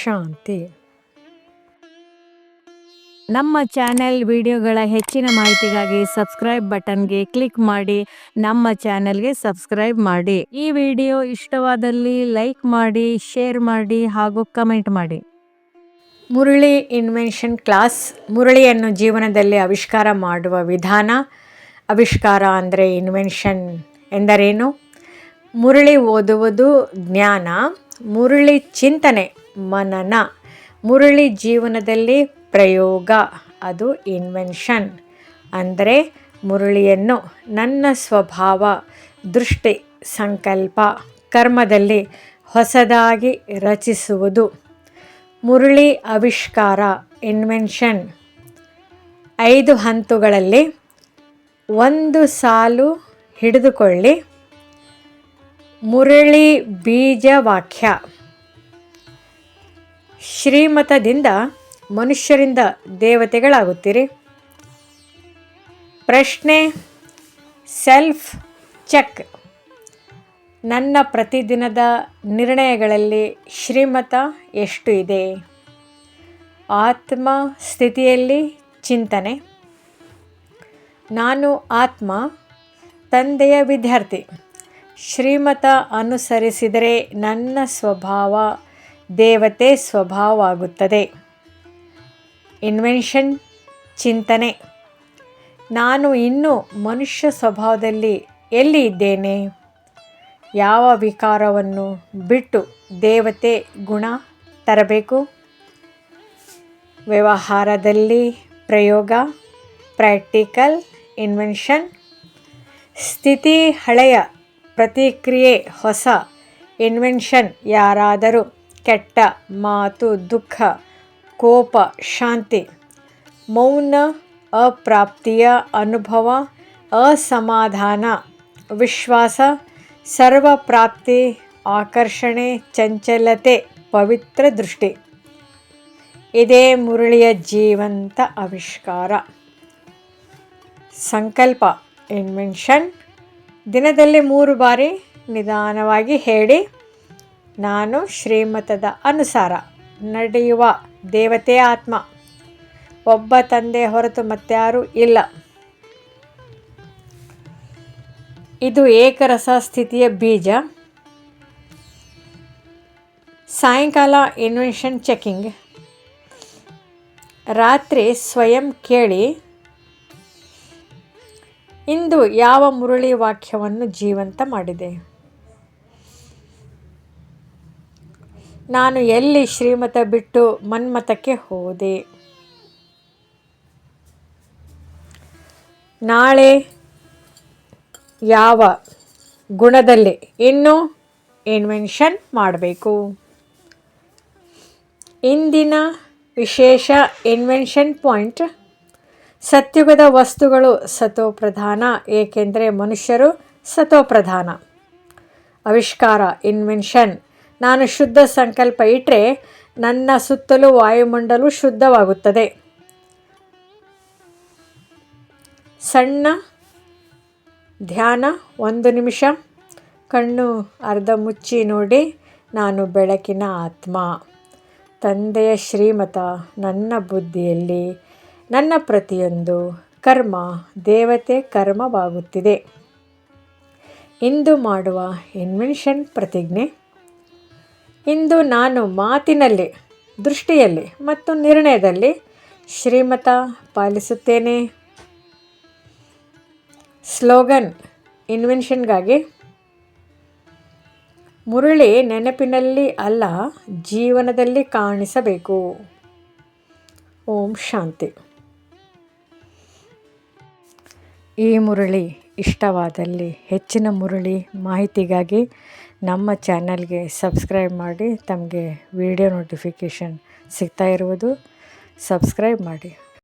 ಶಾಂತಿ. ನಮ್ಮ ಚಾನೆಲ್ ವಿಡಿಯೋಗಳ ಹೆಚ್ಚಿನ ಮಾಹಿತಿಗಾಗಿ ಸಬ್ಸ್ಕ್ರೈಬ್ ಬಟನ್ಗೆ ಕ್ಲಿಕ್ ಮಾಡಿ ನಮ್ಮ ಚಾನೆಲ್ಗೆ ಸಬ್ಸ್ಕ್ರೈಬ್ ಮಾಡಿ. ಈ ವಿಡಿಯೋ ಇಷ್ಟವಾದಲ್ಲಿ ಲೈಕ್ ಮಾಡಿ ಶೇರ್ ಮಾಡಿ ಹಾಗೂ ಕಮೆಂಟ್ ಮಾಡಿ. ಮುರಳಿ ಇನ್ವೆನ್ಷನ್ ಕ್ಲಾಸ್ ಮುರಳಿಯನ್ನು ಜೀವನದಲ್ಲಿ ಆವಿಷ್ಕಾರ ಮಾಡುವ ವಿಧಾನ. ಆವಿಷ್ಕಾರ ಅಂದರೆ ಇನ್ವೆನ್ಷನ್ ಎಂದರೇನು? ಮುರಳಿ ಓದುವುದು ಜ್ಞಾನ. ಮುರಳಿ ಚಿಂತನೆ, ಮನನ. ಮುರುಳಿ ಜೀವನದಲ್ಲಿ ಪ್ರಯೋಗ, ಅದು ಇನ್ವೆನ್ಷನ್ ಅಂದರೆ ಮುರುಳಿಯನ್ನು ನನ್ನ ಸ್ವಭಾವ, ದೃಷ್ಟಿ, ಸಂಕಲ್ಪ, ಕರ್ಮದಲ್ಲಿ ಹೊಸದಾಗಿ ರಚಿಸುವುದು. ಮುರುಳಿ ಆವಿಷ್ಕಾರ ಇನ್ವೆನ್ಷನ್ ಐದು ಹಂತಗಳಲ್ಲಿ ಒಂದು ಸಾಲು ಹಿಡಿದುಕೊಳ್ಳಿ. ಮುರಳಿ ಬೀಜ ವಾಕ್ಯ ಶ್ರೀಮತದಿಂದ ಮನುಷ್ಯರಿಂದ ದೇವತೆಗಳಾಗುತ್ತೀರಿ. ಪ್ರಶ್ನೆ ಸೆಲ್ಫ್ ಚೆಕ್ ನನ್ನ ಪ್ರತಿದಿನದ ನಿರ್ಣಯಗಳಲ್ಲಿ ಶ್ರೀಮತ ಎಷ್ಟು ಇದೆ? ಆತ್ಮ ಸ್ಥಿತಿಯಲ್ಲಿ ಚಿಂತನೆ. ನಾನು ಆತ್ಮ, ತಂದೆಯ ವಿದ್ಯಾರ್ಥಿ. ಶ್ರೀಮತ ಅನುಸರಿಸಿದರೆ ನನ್ನ ಸ್ವಭಾವ ದೇವತೆ ಸ್ವಭಾವ ಆಗುತ್ತದೆ ಇನ್ವೆನ್ಷನ್ ಚಿಂತನೆ. ನಾನು ಇನ್ನೂ ಮನುಷ್ಯ ಸ್ವಭಾವದಲ್ಲಿ ಎಲ್ಲಿ ಇದ್ದೇನೆ? ಯಾವ ವಿಕಾರವನ್ನು ಬಿಟ್ಟು ದೇವತೆ ಗುಣ ತರಬೇಕು? ವ್ಯವಹಾರದಲ್ಲಿ ಪ್ರಯೋಗ ಪ್ರಾಕ್ಟಿಕಲ್ ಇನ್ವೆನ್ಷನ್ ಸ್ಥಿತಿ ಹಳೆಯ ಪ್ರತಿಕ್ರಿಯೆ, ಹೊಸ ಇನ್ವೆನ್ಷನ್ ಯಾರಾದರೂ ಕೆಟ್ಟ ಮಾತು, ದುಃಖ, ಕೋಪ, ಶಾಂತಿ, ಮೌನ, ಅಪ್ರಾಪ್ತಿಯ ಅನುಭವ, ಅಸಮಾಧಾನ, ವಿಶ್ವಾಸ ಸರ್ವಪ್ರಾಪ್ತಿ ಆಕರ್ಷಣೆ, ಚಂಚಲತೆ, ಪವಿತ್ರ ದೃಷ್ಟಿ. ಇದೇ ಮುರಳಿಯ ಜೀವಂತ ಆವಿಷ್ಕಾರ. ಸಂಕಲ್ಪ ಇನ್ವೆನ್ಷನ್ ದಿನದಲ್ಲಿ ಮೂರು ಬಾರಿ ನಿಧಾನವಾಗಿ ಹೇಳಿ, ನಾನು ಶ್ರೀಮತದ ಅನುಸಾರ ನಡೆಯುವ ದೇವತೆ ಆತ್ಮ. ಒಬ್ಬ ತಂದೆ ಹೊರತು ಮತ್ತಾರೂ ಇಲ್ಲ. ಇದು ಏಕರಸ ಸ್ಥಿತಿಯ ಬೀಜ. ಸಾಯಂಕಾಲ ಇನ್ವೆನ್ಷನ್ ಚೆಕಿಂಗ್. ರಾತ್ರಿ ಸ್ವಯಂ ಕೇಳಿ ಇಂದು ಯಾವ ಮುರಳಿ ವಾಕ್ಯವನ್ನು ಜೀವಂತ ಮಾಡಿದೆ? ನಾನು ಎಲ್ಲಿ ಶ್ರೀಮತ ಬಿಟ್ಟು ಮನ್ಮತಕ್ಕೆ ಹೋದೆ? ನಾಳೆ ಯಾವ ಗುಣದಲ್ಲಿ ಇನ್ನೂ ಇನ್ವೆನ್ಷನ್ ಮಾಡಬೇಕು? ಇಂದಿನ ವಿಶೇಷ ಇನ್ವೆನ್ಷನ್ ಪಾಯಿಂಟ್ ಸತ್ಯುಗದ ವಸ್ತುಗಳು ಸತೋಪ್ರಧಾನ, ಏಕೆಂದರೆ ಮನುಷ್ಯರು ಸತೋಪ್ರಧಾನ. ಆವಿಷ್ಕಾರ ಇನ್ವೆನ್ಷನ್ ನಾನು ಶುದ್ಧ ಸಂಕಲ್ಪ ಇಟ್ಟರೆ ನನ್ನ ಸುತ್ತಲೂ ವಾಯುಮಂಡಲವು ಶುದ್ಧವಾಗುತ್ತದೆ. ಸಣ್ಣ ಧ್ಯಾನ, ಒಂದು ನಿಮಿಷ. ಕಣ್ಣು ಅರ್ಧ ಮುಚ್ಚಿ ನೋಡಿ, ನಾನು ಬೆಳಕಿನ ಆತ್ಮ. ತಂದೆಯ ಶ್ರೀಮತ, ನನ್ನ ಬುದ್ಧಿಯಲ್ಲಿ ನನ್ನ ಪ್ರತಿಯೊಂದು ಕರ್ಮ ದೇವತೆ ಕರ್ಮವಾಗುತ್ತಿದೆ. ಇಂದು ಮಾಡುವ ಇನ್ವೆನ್ಷನ್ ಪ್ರತಿಜ್ಞೆ. ಇಂದು ನಾನು ಮಾತಿನಲ್ಲಿ, ದೃಷ್ಟಿಯಲ್ಲಿ ಮತ್ತು ನಿರ್ಣಯದಲ್ಲಿ ಶ್ರೀಮತ ಪಾಲಿಸುತ್ತೇನೆ. ಸ್ಲೋಗನ್ ಇನ್ವೆನ್ಷನ್ಗಾಗಿ ಮುರಳಿ ನೆನಪಿನಲ್ಲಿ ಅಲ್ಲ, ಜೀವನದಲ್ಲಿ ಕಾಣಿಸಬೇಕು. ಓಂ ಶಾಂತಿ. ಈ ಮುರಳಿ ಇಷ್ಟವಾದಲ್ಲಿ ಹೆಚ್ಚಿನ ಮುರಳಿ ಮಾಹಿತಿಗಾಗಿ ನಮ್ಮ ಚಾನಲ್ಗೆ ಸಬ್ಸ್ಕ್ರೈಬ್ ಮಾಡಿ ತಮಗೆ ವಿಡಿಯೋ ನೋಟಿಫಿಕೇಷನ್ ಸಿಗ್ತಾ ಇರುವುದು ಸಬ್ಸ್ಕ್ರೈಬ್ ಮಾಡಿ.